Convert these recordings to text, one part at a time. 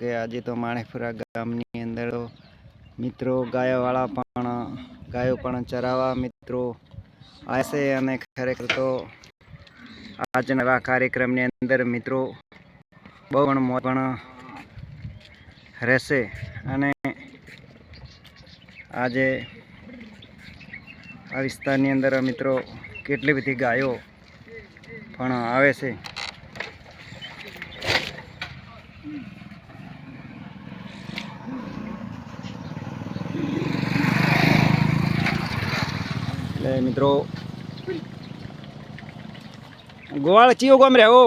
કે આજે તો માણેપુરા ગામની અંદર મિત્રો ગાયોવાળા પણ, ગાયો પણ ચરાવવા મિત્રો આવશે અને ખરેખર તો આજના કાર્યક્રમની અંદર મિત્રો બહુ પણ મોજ પણ રહેશે અને આજે આ વિસ્તારની અંદર મિત્રો કેટલી બધી ગાયો પણ આવે છે. એટલે મિત્રો ગોવાળ ચિયો ગામ રહેવો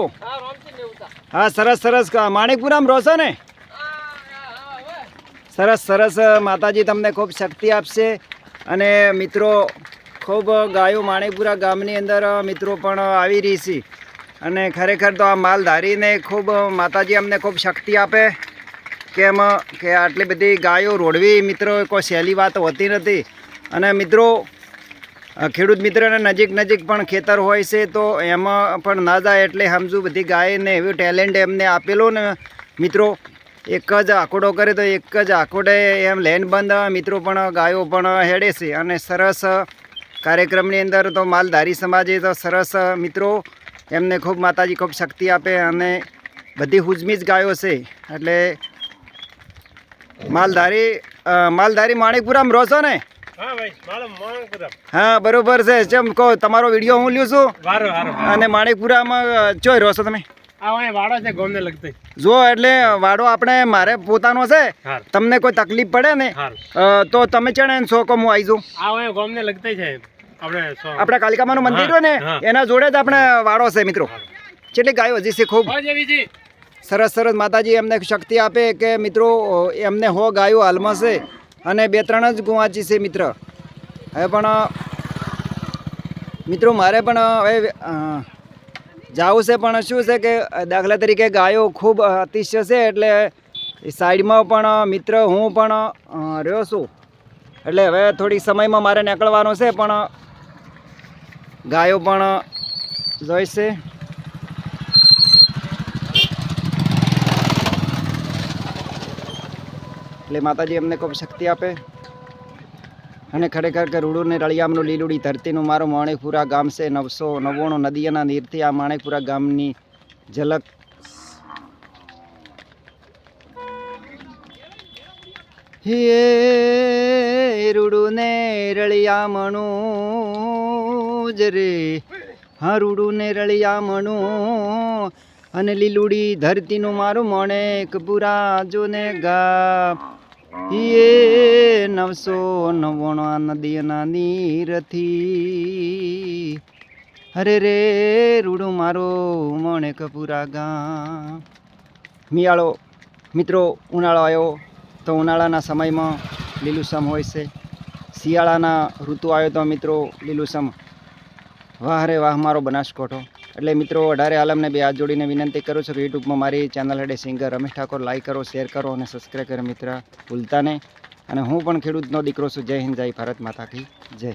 હા. સરસ સરસ. માણેકપુરામ રહો છો ને? સરસ સરસ. માતાજી તમને ખૂબ શક્તિ આપશે. અને મિત્રો ખૂબ ગાયો માણેકપુરા ગામની અંદર મિત્રો પણ આવી રહી છે. અને ખરેખર તો આ માલધારીને ખૂબ માતાજી અમને ખૂબ શક્તિ આપે. કેમ કે આટલી બધી ગાયો રોડવી મિત્રો કોઈ સહેલી વાત હોતી નથી. અને મિત્રો ખેડૂત મિત્રોને નજીક નજીક પણ ખેતર હોય છે, તો એમાં પણ ના જાય એટલે સમજુ બધી ગાયને એવું ટેલેન્ટ એમને આપેલો ને મિત્રો. એક જ આંકડો કરે તો એક જ આંકડે એમ લેન બંધ, મિત્રો પણ ગાયો પણ હેડે છે. અને સરસ કાર્યક્રમની અંદર તો માલધારી સમાજે તો સરસ મિત્રો, એમને ખૂબ માતાજી ખૂબ શક્તિ આપે અને બધી હુજમી ગાયો છે. એટલે માલધારી માલધારી માણેકપુરામાં રહો છો ને? હા બરોબર છે. ચમ કહો તમારો વીડિયો હું લ્યું છું? અને માણેકપુરામાં ચોય રહો છો તમે? જો એટલે વાડો આપણે મારે પોતાનો છે. તમને કોઈ તકલીફ પડે ને તો તમે ચણે ને છો કે હું આવી જાઉં. ગોમને લગતી છે. આપણે કાલિકામાનું મંદિર હોય ને એના જોડે જ આપણે વાડો છે મિત્રો. કેટલી ગાયો હજી છે ખૂબ. સરસ સરસ માતાજી એમને શક્તિ આપે કે મિત્રો એમને હો ગાયો હાલમાં છે. અને બે ત્રણ જ ગુવાચી છે મિત્ર. હવે પણ, મિત્રો મારે પણ હવે જવું છે પણ શું છે કે દાખલા તરીકે ગાયો ખૂબ અતિશય છે એટલે સાઈડમાં પણ મિત્ર હું પણ રહ્યો છું. એટલે હવે થોડીક સમયમાં મારે નીકળવાનો છે પણ ગાયો પણ જોઈશે. એટલે માતાજી અમને ખૂબ શક્તિ આપે. અને ખરેખર કે રૂડું ને રળિયામનું લીલુડી ધરતીનું મારું માણેકપુરા ગામ છે, નવસો નવ્વાણું નદીના નીરથી આ માણેકપુરા ગામની ઝલક. હે રૂડું ને રળિયામણું જ રે. હા રૂડું ને રળિયામણું અને લીલુડી ધરતીનું મારું માણેકપુરા જો ને ગામ એ નવસો નવ્વાણું નદીના નીરથી. હરે રે રૂડું મારો મણે કપૂરા ગામ. મિયાળો, મિત્રો, ઉનાળો આવ્યો તો ઉનાળાના સમયમાં લીલુંસમ હોય છે. શિયાળાના ઋતુ આવ્યો તો મિત્રો લીલુંસમ. વાહ રે વાહ, મારો બનાસકોઠો. એટલે મિત્રો, અઢારે આલમને બે હાથ જોડીને વિનંતી કરું છું કે યુટ્યુબમાં મારી ચેનલ હેડે સિંગર રમેશ ઠાકોર લાઈક કરો શેર કરો અને સબસ્ક્રાઈબ કરો મિત્ર, ભૂલતા અને હું પણ ખેડૂતનો દીકરો છું. જય હિન્દ, જય ભારત માતા કી જય.